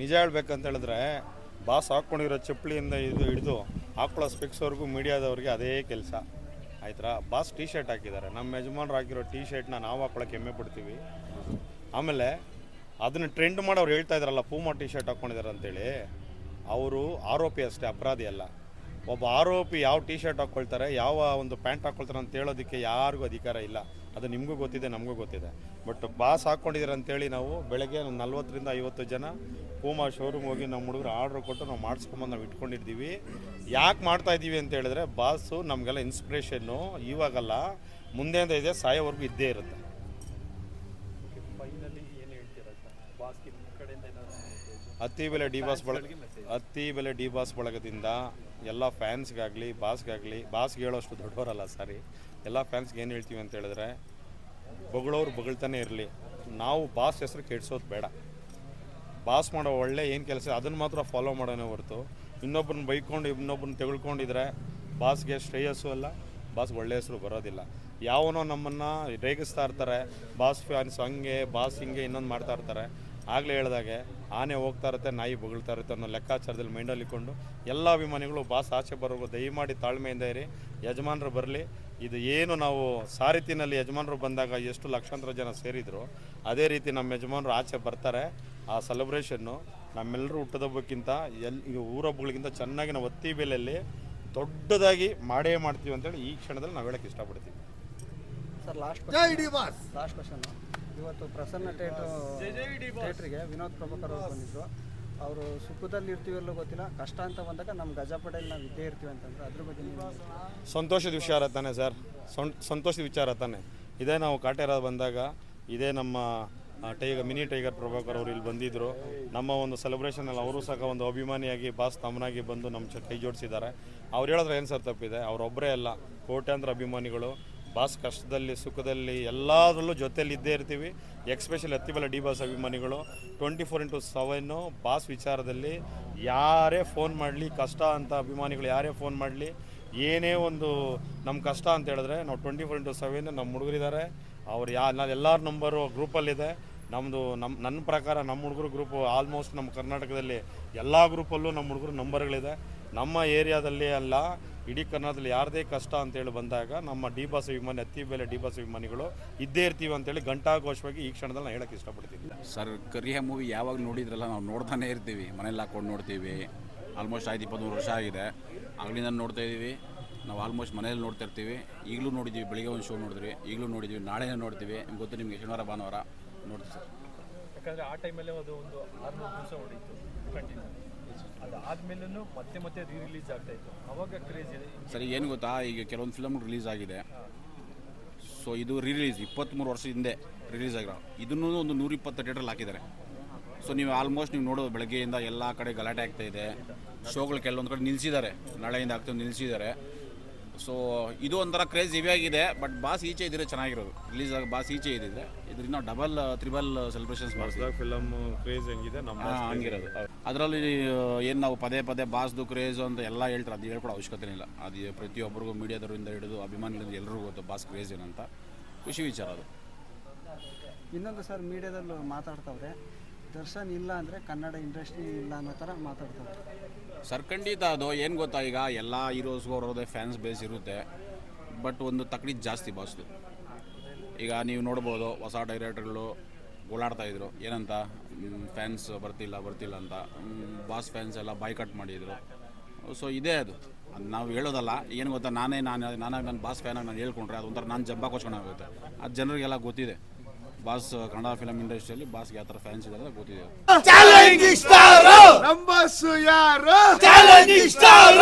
ನಿಜ ಹೇಳ್ಬೇಕಂತ ಹೇಳಿದ್ರೆ ಬಾಸ್ ಹಾಕ್ಕೊಂಡಿರೋ ಚಪ್ಪಲಿಯಿಂದ ಇದು ಹಿಡಿದು ಹಾಕೊಳ್ಳೋ ಸ್ಪೆಕ್ಸ್ವರೆಗೂ ಮೀಡಿಯಾದವ್ರಿಗೆ ಅದೇ ಕೆಲಸ. ಆಯ್ತಾ ಬಾಸ್ ಟೀ ಶರ್ಟ್ ಹಾಕಿದ್ದಾರೆ. ನಮ್ಮ ಯಜಮಾನ್ರು ಹಾಕಿರೋ ಟೀ ಶರ್ಟ್ನ ನಾವು ಹಾಕೊಳಕ್ಕೆ ಹೆಮ್ಮೆ ಪಡ್ತೀವಿ. ಆಮೇಲೆ ಅದನ್ನು ಟ್ರೆಂಡ್ ಮಾಡೋರು ಹೇಳ್ತಾ ಇದ್ರಲ್ಲ ಪೂಮಾ ಟೀ ಶರ್ಟ್ ಹಾಕ್ಕೊಂಡಿದ್ದಾರೆ ಅಂತೇಳಿ. ಅವರು ಆರೋಪಿ ಅಷ್ಟೇ, ಅಪರಾಧಿ ಅಲ್ಲ. ಒಬ್ಬ ಆರೋಪಿ ಯಾವ ಟಿ ಶರ್ಟ್ ಹಾಕ್ಕೊಳ್ತಾರೆ ಯಾವ ಒಂದು ಪ್ಯಾಂಟ್ ಹಾಕ್ಕೊಳ್ತಾರೆ ಅಂತ ಹೇಳೋದಕ್ಕೆ ಯಾರಿಗೂ ಅಧಿಕಾರ ಇಲ್ಲ. ಅದು ನಿಮಗೂ ಗೊತ್ತಿದೆ, ನಮಗೂ ಗೊತ್ತಿದೆ. ಬಟ್ ಬಾಸ್ ಹಾಕ್ಕೊಂಡಿದ್ದೀರ ಅಂತೇಳಿ ನಾವು ಬೆಳಗ್ಗೆ ನಲ್ವತ್ತರಿಂದ ಐವತ್ತು ಜನ ಪೂಮಾ ಶೋರೂಮ್ ಹೋಗಿ ನಮ್ಮ ಹುಡುಗರು ಆರ್ಡ್ರ್ ಕೊಟ್ಟು ನಾವು ಮಾಡಿಸ್ಕೊಂಬಂದು ನಾವು ಇಟ್ಕೊಂಡಿದ್ದೀವಿ. ಯಾಕೆ ಮಾಡ್ತಾ ಇದ್ದೀವಿ ಅಂತ ಹೇಳಿದ್ರೆ ಬಾಸು ನಮಗೆಲ್ಲ ಇನ್ಸ್ಪಿರೇಷನ್ನು ಇವಾಗಲ್ಲ, ಮುಂದೆಯಿಂದ ಇದೆ, ಸಾಯೋವರೆಗೂ ಇದ್ದೇ ಇರುತ್ತೆ. ಫೈನಲಿ ಏನು ಹೇಳ್ತೀರಾ ಬಾಸ್ಗೆ ನಿಮ್ಮ ಅತಿ ಬೆಲೆ ಡಿ ಬಾಸ್ ಬಳಗ ಅತಿ ಬೆಲೆ ಡಿ ಬಾಸ್ ಬಳಗದಿಂದ ಎಲ್ಲ ಫ್ಯಾನ್ಸ್ಗಾಗಲಿ ಬಾಸ್ಗಾಗಲಿ ಬಾಸ್ಗೆ ಹೇಳೋಷ್ಟು ದೊಡ್ಡವರಲ್ಲ ಸಾರಿ. ಎಲ್ಲ ಫ್ಯಾನ್ಸ್ಗೆ ಏನು ಹೇಳ್ತೀವಿ ಅಂತ ಹೇಳಿದ್ರೆ ಬೊಗಳವ್ರು ಬೊಗಳ್ತಾನೆ ಇರಲಿ. ನಾವು ಬಾಸ್ ಹೆಸರು ಕೆಡ್ಸೋದು ಬೇಡ. ಬಾಸ್ ಮಾಡೋ ಒಳ್ಳೆ ಏನು ಕೆಲಸ ಅದನ್ನು ಮಾತ್ರ ಫಾಲೋ ಮಾಡೋಣ ಹೊರತು. ಇನ್ನೊಬ್ಬರನ್ನ ಬೈಕೊಂಡು ಇನ್ನೊಬ್ಬರನ್ನ ತೆಗೆದುಕೊಂಡಿದ್ರೆ ಬಾಸ್ಗೆ ಶ್ರೇಯಸ್ಸು ಅಲ್ಲ ಬಾಸ್ಗೆ ಒಳ್ಳೆ ಹೆಸರು ಬರೋದಿಲ್ಲ. ಯಾವನೋ ನಮ್ಮನ್ನು ರೇಗಿಸ್ತಾ ಇರ್ತಾರೆ ಬಾಸ್ ಫ್ಯಾನ್ಸ್ ಹಂಗೆ ಬಾಸ್ ಹಿಂಗೆ ಇನ್ನೊಂದು ಮಾಡ್ತಾ ಇರ್ತಾರೆ. ಆಗಲೇ ಹೇಳಿದಾಗೆ ಆನೆ ಹೋಗ್ತಾ ಇರುತ್ತೆ ನಾಯಿ ಬೊಗಳ್ತಾ ಇರುತ್ತೆ ಅನ್ನೋ ಲೆಕ್ಕಾಚಾರದಲ್ಲಿ ಮೈಂಡಲ್ಲಿ ಇಟ್ಕೊಂಡು ಎಲ್ಲ ಅಭಿಮಾನಿಗಳು ಬಾಸ್ ಆಚೆ ಬರೋರು ದಯಮಾಡಿ ತಾಳ್ಮೆಯಿಂದ ಇರಿ. ಯಜಮಾನರು ಬರಲಿ. ಇದು ಏನು ನಾವು ಸಾರಿತಿನಲ್ಲಿ ಯಜಮಾನರು ಬಂದಾಗ ಎಷ್ಟು ಲಕ್ಷಾಂತರ ಜನ ಸೇರಿದ್ರು ಅದೇ ರೀತಿ ನಮ್ಮ ಯಜಮಾನರು ಆಚೆ ಬರ್ತಾರೆ. ಆ ಸೆಲೆಬ್ರೇಷನ್ನು ನಮ್ಮೆಲ್ಲರೂ ಹುಟ್ಟದಬ್ಬಕ್ಕಿಂತ ಎಲ್ ಈ ಊರಬ್ಬಗಳಿಗಿಂತ ಚೆನ್ನಾಗಿ ನಾವು ಒತ್ತಿ ಬೆಲೆಯಲ್ಲಿ ದೊಡ್ಡದಾಗಿ ಮಾಡೇ ಮಾಡ್ತೀವಿ ಅಂತೇಳಿ ಈ ಕ್ಷಣದಲ್ಲಿ ನಾವು ಹೇಳಕ್ಕೆ ಇಷ್ಟಪಡ್ತೀವಿ. ಸರ್ ಲಾಸ್ಟ್ ಲಾಸ್ಟ್ ಕ್ವಶನ್ ಇವತ್ತು ಪ್ರಸನ್ನ ಥಿಯೇಟರ್ ಥಿಯೇಟ್ರಿಗೆ ವಿನೋದ್ ಪ್ರಭಾಕರ್ ಅವರು ಬಂದಿದ್ದರು ಅವರು ಸುಖದಲ್ಲಿ ಇರ್ತೀವಲ್ಲೋ ಗೊತ್ತಿಲ್ಲ. ಕಷ್ಟ ಅಂತ ಬಂದಾಗ ನಮ್ಮ ಗಜಪಡೆಯಲ್ಲಿ ನಾವು ಇದ್ದೇ ಇರ್ತೀವಿ ಅಂತಂದ್ರೆ ಅದ್ರ ಬಗ್ಗೆ ಸಂತೋಷದ ವಿಚಾರ ತಾನೆ ಸರ್. ಸಂತೋಷದ ವಿಚಾರ ತಾನೆ. ಇದೇ ನಾವು ಕಾಟೇರ ಬಂದಾಗ, ಇದೇ ನಮ್ಮ ಟೈಗರ್ ಮಿನಿ ಟೈಗರ್ ಪ್ರಭಾಕರ್ ಅವರು ಇಲ್ಲಿ ಬಂದಿದ್ದರು ನಮ್ಮ ಒಂದು ಸೆಲೆಬ್ರೇಷನಲ್ಲಿ ಅವರು ಸಹ ಒಂದು ಅಭಿಮಾನಿಯಾಗಿ ಬಾಸ್ ತಮ್ಮನಾಗಿ ಬಂದು ನಮ್ಮ ಕೈ ಜೋಡಿಸಿದ್ದಾರೆ. ಅವ್ರು ಹೇಳಿದ್ರೆ ಏನು ಸರ್ ತಪ್ಪಿದೆ? ಅವರೊಬ್ಬರೇ ಅಲ್ಲ. ಕೋಟ್ಯಾಂತರ ಅಭಿಮಾನಿಗಳು. ಬಾಸ್ ಕಷ್ಟದಲ್ಲಿ, ಸುಖದಲ್ಲಿ ಎಲ್ಲದರಲ್ಲೂ ಜೊತೆಯಲ್ಲಿ ಇದ್ದೇ ಇರ್ತೀವಿ. ಎಕ್ಸ್ಪೆಷಲಿ ಹತ್ತಿಬಲ ಡಿ ಬಾಸ್ ಅಭಿಮಾನಿಗಳು. Twenty four into seven boss ವಿಚಾರದಲ್ಲಿ ಯಾರೇ ಫೋನ್ ಮಾಡಲಿ, ಕಷ್ಟ ಅಂತ ಅಭಿಮಾನಿಗಳು ಯಾರೇ ಫೋನ್ ಮಾಡಲಿ, ಏನೇ ಒಂದು ನಮ್ಮ ಕಷ್ಟ ಅಂತ ಹೇಳಿದ್ರೆ ನಾವು ಟ್ವೆಂಟಿ ಫೋರ್ ಇಂಟು ಸೆವೆನ್ ನಮ್ಮ ಹುಡುಗರಿದ್ದಾರೆ. ಅವ್ರು ಯಾ, ನಾನು ಎಲ್ಲರ ನಂಬರು ಗ್ರೂಪಲ್ಲಿದೆ ನಮ್ಮದು ನಮ್ಮ ನನ್ನ ಪ್ರಕಾರ ನಮ್ಮ ಹುಡುಗರು ಗ್ರೂಪು ಆಲ್ಮೋಸ್ಟ್ ನಮ್ಮ ಕರ್ನಾಟಕದಲ್ಲಿ ಎಲ್ಲ ಗ್ರೂಪಲ್ಲೂ ನಮ್ಮ ಹುಡುಗರು ನಂಬರ್ಗಳಿದೆ ನಮ್ಮ ಏರಿಯಾದಲ್ಲಿ ಅಲ್ಲ ಇಡೀ ಕರ್ನಾಟಕದಲ್ಲಿ ಯಾರದೇ ಕಷ್ಟ ಅಂತೇಳಿ ಬಂದಾಗ ನಮ್ಮ ಡಿ ಬಾಸ್ ಅಭಿಮಾನಿ ಅತಿ ಬೆಲೆ ಡಿ ಬಾಸ್ ವಿಮಾನಿಗಳು ಇದ್ದೇ ಇರ್ತೀವಿ ಅಂತೇಳಿ ಘಂಟಾಘೋಷವಾಗಿ ಈ ಕ್ಷಣದಲ್ಲಿ ನಾನು ಹೇಳಕ್ಕೆ ಇಷ್ಟಪಡ್ತೀನಿ. ಸರ್ ಕರಿಯ ಮೂವಿ ಯಾವಾಗ ನೋಡಿದ್ರಲ್ಲ ನಾವು ನೋಡ್ತಾನೆ ಇರ್ತೀವಿ. ಮನೇಲಿ ಹಾಕೊಂಡು ನೋಡ್ತೀವಿ. ಆಲ್ಮೋಸ್ಟ್ ಆಯ್ತು ಇಪ್ಪತ್ತ್ಮೂರು ವರ್ಷ ಆಗಿದೆ. ಆಗಲಿಂದ ನೋಡ್ತಾ ಇದ್ದೀವಿ. ನಾವು ಆಲ್ಮೋಸ್ಟ್ ಮನೇಲಿ ನೋಡ್ತಾ ಇರ್ತೀವಿ. ಈಗಲೂ ನೋಡಿದ್ದೀವಿ ಬೆಳಿಗ್ಗೆ ಒಂದು ಶೋ ನೋಡಿದ್ರಿ ಈಗಲೂ ನೋಡಿದ್ದೀವಿ ನಾಳೆನೇ ನೋಡ್ತೀವಿ. ನಿಮ್ಗೆ ಗೊತ್ತು ನಿಮಗೆ ಶನಿವಾರ ಭಾನುವಾರ ನೋಡ್ತೀವಿ ಸರ್. ಯಾಕಂದರೆ ಆ ಟೈಮಲ್ಲೇ ಅದು ಒಂದು ಆರುನೂರು ದಿವಸ ಹೊಡೀತು ಕಂಟಿನ್ಯೂ ಅದಾದ್ಮೇಲೂ ಮತ್ತೆ ಮತ್ತೆ ರೀ ರಿಲೀಸ್ ಆಗ್ತಾ ಇತ್ತು. ಅವಾಗ ಕ್ರೇಜ್ ಇದೆ. ಸರಿ ಏನು ಗೊತ್ತಾ? ಈಗ ಕೆಲವೊಂದು ಫಿಲಮ್ ರಿಲೀಸ್ ಆಗಿದೆ. ಸೊ ಇದು ರೀ ರಿಲೀಸ್ ಇಪ್ಪತ್ತ್ಮೂರು ವರ್ಷ ಹಿಂದೆ ರಿಲೀಸ್ ಆಗಿರೋ ಇದನ್ನು ಒಂದು ನೂರಿಪ್ಪತ್ತು ಥಿಯೇಟ್ರಲ್ಲಿ ಹಾಕಿದ್ದಾರೆ. ಸೊ ನೀವು ಆಲ್ಮೋಸ್ಟ್ ನೀವು ನೋಡೋದು ಬೆಳಗ್ಗೆಯಿಂದ ಎಲ್ಲ ಕಡೆ ಗಲಾಟೆ ಆಗ್ತಾ ಇದೆ. ಶೋಗಳು ಕೆಲವೊಂದು ಕಡೆ ನಿಲ್ಲಿಸಿದ್ದಾರೆ ನಾಳೆಯಿಂದ ಆಗ್ತದೆ ನಿಲ್ಲಿಸಿದ್ದಾರೆ ಸೊ ಇದು ಒಂಥರ ಕ್ರೇಜ್ ಇವೇ ಆಗಿದೆ ಬಟ್ ಬಾಸ್ ಈಚೆ ಇದ್ರೆ ಚೆನ್ನಾಗಿರೋದು. ರಿಲೀಸ್ ಆಗಿ ಬಾಸ್ ಈಚೆ ಇದ್ದಿದ್ರೆ ಇದರಿಂದ ಡಬಲ್ ತ್ರಿಬಲ್ ಸೆಲೆಬ್ರೇಷನ್ಸ್ ಮಾಡ್ತೀವಿ. ಫಿಲಮ್ ಕ್ರೇಜ್ ಹೆಂಗಿದೆ? ನಮ್ಮ ಹಾ, ಹಂಗಿರೋದು. ಅದರಲ್ಲಿ ಏನು ನಾವು ಪದೇ ಪದೇ ಬಾಸ್ದು ಕ್ರೇಜು ಅಂತ ಎಲ್ಲ ಹೇಳ್ತಾರೆ ಅದು ಹೇಳ್ಕೊಡೋ ಅವಶ್ಯಕತೆ ಇಲ್ಲ. ಅದು ಪ್ರತಿಯೊಬ್ಬರಿಗೂ ಮೀಡಿಯಾದವರಿಂದ ಹಿಡಿದು ಅಭಿಮಾನಿಗಳಿಂದ ಎಲ್ಲರಿಗೂ ಗೊತ್ತು ಬಾಸ್ ಕ್ರೇಜ್ ಏನಂತ. ಖುಷಿ ವಿಚಾರ ಅದು. ಇನ್ನೊಂದು ಸರ್ ಮೀಡಿಯಾದಲ್ಲೂ ಮಾತಾಡ್ತಾವ್ರೆ ದರ್ಶನ್ ಇಲ್ಲ ಅಂದರೆ ಕನ್ನಡ ಇಂಡಸ್ಟ್ರಿ ಇಲ್ಲ ಅನ್ನೋ ಥರ ಮಾತಾಡ್ತವ್ರೆ. ಸರ್ ಖಂಡಿತ ಅದು. ಏನು ಗೊತ್ತಾ ಈಗ? ಎಲ್ಲ ಹೀರೋಸ್ಗೂ ಅವ್ರದ್ದೇ ಫ್ಯಾನ್ಸ್ ಬೇಸ್ ಇರುತ್ತೆ. ಬಟ್ ಒಂದು ತಕಡಿ ಜಾಸ್ತಿ ಬಾಸ್ದು. ಈಗ ನೀವು ನೋಡ್ಬೋದು ಹೊಸ ಡೈರೆಕ್ಟರ್ಗಳು ಓಡಾಡ್ತಾ ಇದ್ರು. ಏನಂತ? ಫ್ಯಾನ್ಸ್ ಬರ್ತಿಲ್ಲ ಬರ್ತಿಲ್ಲ ಅಂತ. ಬಾಸ್ ಫ್ಯಾನ್ಸ್ ಎಲ್ಲ ಬಾಯ್ಕಟ್ ಮಾಡಿದರು. ಸೊ ಇದೇ ಅದು. ಅದು ನಾವು ಹೇಳೋದಲ್ಲ ಏನು ಗೊತ್ತಾ? ನಾನೇ ನಾನು ನಾನಾಗಿ ನನ್ನ ಬಾಸ್ ಫ್ಯಾನಾಗಿ ನಾನು ಹೇಳ್ಕೊಂಡ್ರೆ ಅದೊಂಥರ ನಾನು ನಾನು ಜಂಬ ಆಗುತ್ತೆ ಅದು ಜನರಿಗೆಲ್ಲ ಗೊತ್ತಿದೆ. ಬಾಸ್ ಕನ್ನಡ ಫಿಲಮ್ ಇಂಡಸ್ಟ್ರಿಯಲ್ಲಿ ಬಾಸ್ಗೆ ಯಾವ ಥರ ಫ್ಯಾನ್ಸ್ ಇದ್ದಾರೆ ಗೊತ್ತಿದೆ. ಚಾಲೆಂಜ್ ಸ್ಟಾರ್ ಬಾಸ್ ಯಾರು? Challenge star